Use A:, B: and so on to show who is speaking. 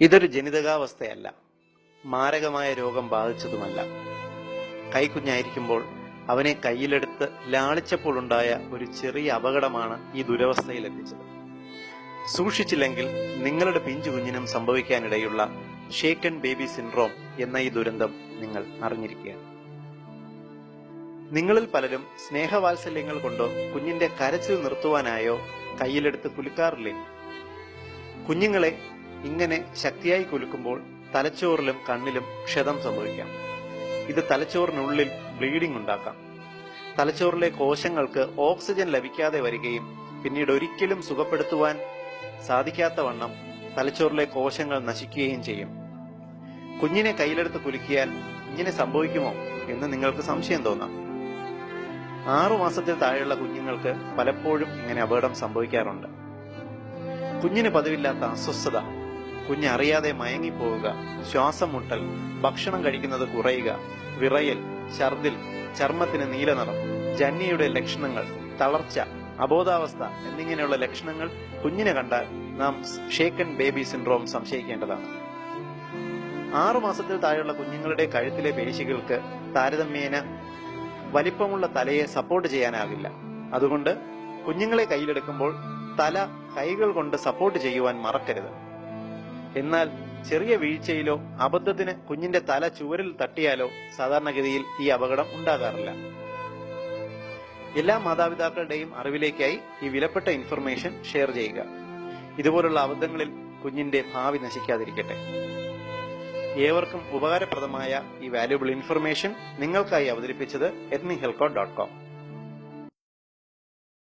A: ഇതൊരു ജനിതകാവസ്ഥയല്ല. മാരകമായ രോഗം ബാധിച്ചതുമല്ല. കൈക്കുഞ്ഞായിരിക്കുമ്പോൾ അവനെ കയ്യിലെടുത്ത് ലാളിച്ചപ്പോൾ ഉണ്ടായ ഒരു ചെറിയ അപകടമാണ് ഈ ദുരവസ്ഥയിൽ എത്തിച്ചത് സൂക്ഷിച്ചില്ലെങ്കിൽ നിങ്ങളുടെ പിഞ്ചു കുഞ്ഞിനും സംഭവിക്കാനിടയുള്ള ഷേക്കൻ ബേബി സിൻഡ്രോം എന്ന ഈ ദുരന്തം നിങ്ങൾ അറിഞ്ഞിരിക്കുക നിങ്ങളിൽ പലരും സ്നേഹവാത്സല്യങ്ങൾ കൊണ്ടോ കുഞ്ഞിന്റെ കരച്ചിൽ നിർത്തുവാനായോ കയ്യിലെടുത്ത് കുലുക്കാറില്ലേ? കുഞ്ഞുങ്ങളെ ഇങ്ങനെ ശക്തിയായി കുലുക്കുമ്പോൾ തലച്ചോറിലും കണ്ണിലും ക്ഷതം സംഭവിക്കാം. ഇത് തലച്ചോറിനുള്ളിൽ ബ്ലീഡിംഗ് ഉണ്ടാക്കാം. തലച്ചോറിലെ കോശങ്ങൾക്ക് ഓക്സിജൻ ലഭിക്കാതെ വരികയും പിന്നീട് ഒരിക്കലും സുഖപ്പെടുത്തുവാൻ സാധിക്കാത്ത വണ്ണം തലച്ചോറിലെ കോശങ്ങൾ നശിക്കുകയും ചെയ്യും. കുഞ്ഞിനെ കയ്യിലെടുത്ത് കുലുക്കിയാൽ ഇങ്ങനെ സംഭവിക്കുമോ എന്ന് നിങ്ങൾക്ക് സംശയം തോന്നാം. ആറു മാസത്തിൽ താഴെയുള്ള കുഞ്ഞുങ്ങൾക്ക് പലപ്പോഴും ഇങ്ങനെ അപകടം സംഭവിക്കാറുണ്ട്. കുഞ്ഞിന് പതിവില്ലാത്ത അസ്വസ്ഥത കുഞ്ഞ് അറിയാതെ മയങ്ങിപ്പോവുക ശ്വാസം മുട്ടൽ ഭക്ഷണം കഴിക്കുന്നത് കുറയുക വിറയൽ ഛർദിൽ ചർമ്മത്തിന് നീലനിറം ജന്യയുടെ ലക്ഷണങ്ങൾ തളർച്ച അബോധാവസ്ഥ എന്നിങ്ങനെയുള്ള ലക്ഷണങ്ങൾ കുഞ്ഞിനെ കണ്ടാൽ നാം ഷേക്കൻ ബേബി സിൻഡ്രോം സംശയിക്കേണ്ടതാണ്. ആറു മാസത്തിൽ താഴെയുള്ള കുഞ്ഞുങ്ങളുടെ കഴുത്തിലെ പേശികൾക്ക് താരതമ്യേന വലിപ്പമുള്ള തലയെ സപ്പോർട്ട് ചെയ്യാനാകില്ല. അതുകൊണ്ട് കുഞ്ഞുങ്ങളെ കയ്യിലെടുക്കുമ്പോൾ തല കൈകൾ കൊണ്ട് സപ്പോർട്ട് ചെയ്യുവാൻ മറക്കരുത്. എന്നാൽ ചെറിയ വീഴ്ചയിലോ അബദ്ധത്തിന് കുഞ്ഞിന്റെ തല ചുവരിൽ തട്ടിയാലോ സാധാരണഗതിയിൽ ഈ അപകടം ഉണ്ടാകാറില്ല. എല്ലാ മാതാപിതാക്കളുടെയും അറിവിലേക്കായി ഈ വിലപ്പെട്ട ഇൻഫർമേഷൻ ഷെയർ ചെയ്യുക. ഇതുപോലുള്ള അബദ്ധങ്ങളിൽ കുഞ്ഞിന്റെ ഭാവി നശിക്കാതിരിക്കട്ടെ. ഏവർക്കും ഉപകാരപ്രദമായ ഈ വാല്യുബിൾ ഇൻഫർമേഷൻ നിങ്ങൾക്കായി അവതരിപ്പിച്ചത് എത്നി ഹെൽക്കോ ഡോട്ട് കോം